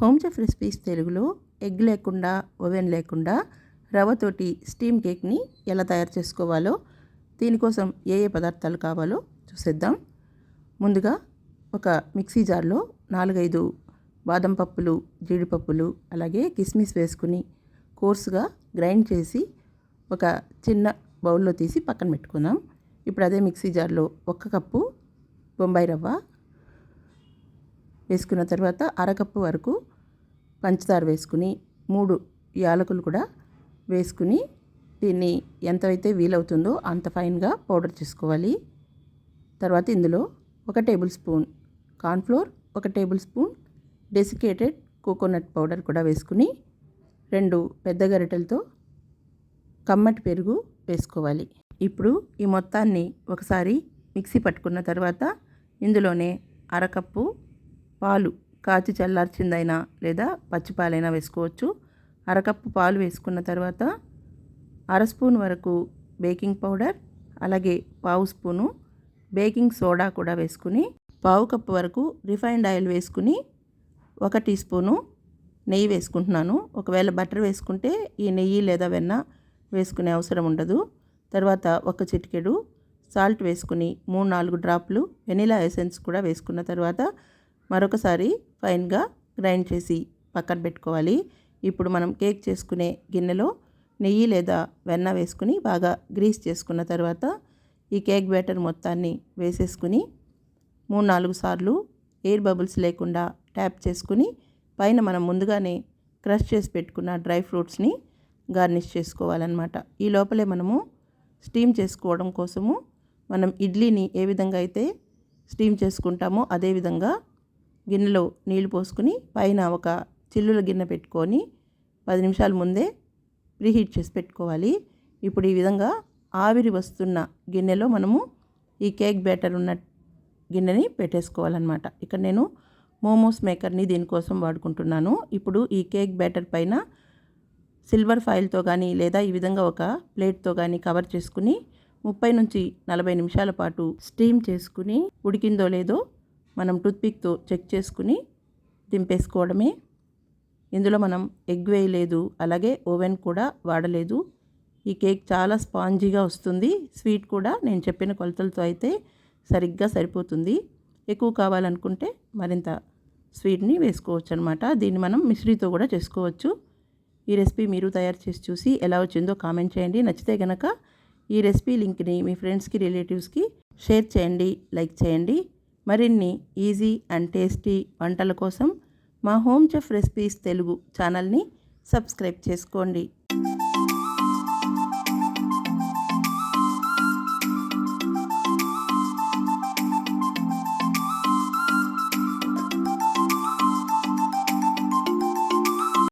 Home chef recipes తెలుగులో egg లేకుండా oven లేకుండా రవ్వతోటి స్టీమ్ కేక్ని ఎలా తయారు చేసుకోవాలో దీనికోసం ఏ ఏ పదార్థాలు కావాలో చూసేద్దాం. ముందుగా ఒక మిక్సీ జార్లో నాలుగైదు బాదం పప్పులు జీడిపప్పులు అలాగే కిస్మిస్ వేసుకుని కోర్సుగా గ్రైండ్ చేసి ఒక చిన్న బౌల్లో తీసి పక్కన పెట్టుకుందాం. ఇప్పుడు అదే మిక్సీ జార్లో ఒక కప్పు బొంబాయి రవ్వ వేసుకున్న తర్వాత అరకప్పు వరకు పంచదార వేసుకుని మూడు యాలకులు కూడా వేసుకుని దీన్ని ఎంతైతే వీలవుతుందో అంత ఫైన్గా పౌడర్ చేసుకోవాలి. తర్వాత ఇందులో ఒక టేబుల్ స్పూన్ కార్న్ఫ్లోర్ ఒక tablespoon desiccated coconut powder కూడా వేసుకుని రెండు పెద్ద గరిటెలతో కమ్మటి పెరుగు వేసుకోవాలి. ఇప్పుడు ఈ మొత్తాన్ని ఒకసారి మిక్సీ పట్టుకున్న తర్వాత ఇందులోనే అరకప్పు పాలు కాచి చల్లార్చిందైనా లేదా పచ్చిపాలైనా వేసుకోవచ్చు. అరకప్పు పాలు వేసుకున్న తర్వాత అర స్పూన్ వరకు బేకింగ్ పౌడర్ అలాగే పావు స్పూను బేకింగ్ సోడా కూడా వేసుకుని పావు కప్పు వరకు రిఫైన్డ్ ఆయిల్ వేసుకుని ఒక టీ స్పూను నెయ్యి వేసుకుంటున్నాను. ఒకవేళ బటర్ వేసుకుంటే ఈ నెయ్యి లేదా వెన్న వేసుకునే అవసరం ఉండదు. తర్వాత ఒక చిటికెడు సాల్ట్ వేసుకుని మూడు నాలుగు డ్రాప్లు వెనీలా ఎసెన్స్ కూడా వేసుకున్న తర్వాత మరొకసారి ఫైన్గా గ్రైండ్ చేసి పక్కన పెట్టుకోవాలి. ఇప్పుడు మనం కేక్ చేసుకునే గిన్నెలో నెయ్యి లేదా వెన్న వేసుకుని బాగా గ్రీస్ చేసుకున్న తర్వాత ఈ కేక్ బ్యాటర్ మొత్తాన్ని వేసేసుకుని మూడు నాలుగు సార్లు ఎయిర్ బబుల్స్ లేకుండా ట్యాప్ చేసుకుని పైన మనం ముందుగానే క్రష్ చేసి పెట్టుకున్న డ్రై ఫ్రూట్స్ని గార్నిష్ చేసుకోవాలన్నమాట. ఈ లోపలే మనము స్టీమ్ చేసుకోవడం కోసము మనం ఇడ్లీని ఏ విధంగా అయితే స్టీమ్ చేసుకుంటామో అదేవిధంగా గిన్నెలో నీళ్ళు పోసుకుని పైన ఒక చిల్లుల గిన్నె పెట్టుకొని పది నిమిషాల ముందే ప్రీహీట్ చేసి పెట్టుకోవాలి. ఇప్పుడు ఈ విధంగా ఆవిరి వస్తున్న గిన్నెలో మనము ఈ కేక్ బ్యాటర్ ఉన్న గిన్నెని పెట్టేసుకోవాలన్నమాట. ఇక్కడ నేను మోమోస్ మేకర్ని దీనికోసం వాడుకుంటున్నాను. ఇప్పుడు ఈ కేక్ బ్యాటర్ పైన సిల్వర్ ఫాయిల్తో కానీ లేదా ఈ విధంగా ఒక ప్లేట్తో కానీ కవర్ చేసుకుని ముప్పై నుంచి నలభై నిమిషాల పాటు స్టీమ్ చేసుకుని ఉడికిందో లేదో మనం టూత్పిక్తో చెక్ చేసుకుని దింపేసుకోవడమే. ఇందులో మనం ఎగ్ వేయలేదు అలాగే ఓవెన్ కూడా వాడలేదు. ఈ కేక్ చాలా స్పాంజీగా వస్తుంది. స్వీట్ కూడా నేను చెప్పిన కొలతలతో అయితే సరిగ్గా సరిపోతుంది. ఎక్కువ కావాలనుకుంటే మరింత స్వీట్ని వేసుకోవచ్చు అనమాట దీన్ని మనం మిశ్రీతో కూడా చేసుకోవచ్చు. ఈ రెసిపీ మీరు తయారు చేసి చూసి ఎలా వచ్చిందో కామెంట్ చేయండి. నచ్చితే కనుక ఈ రెసిపీ లింక్ని మీ ఫ్రెండ్స్కి రిలేటివ్స్కి షేర్ చేయండి లైక్ చేయండి. మరిన్ని ఈజీ అండ్ టేస్టీ వంటల కోసం మా హోమ్ చెఫ్ రెసిపీస్ తెలుగు ఛానల్ని సబ్స్క్రైబ్ చేసుకోండి.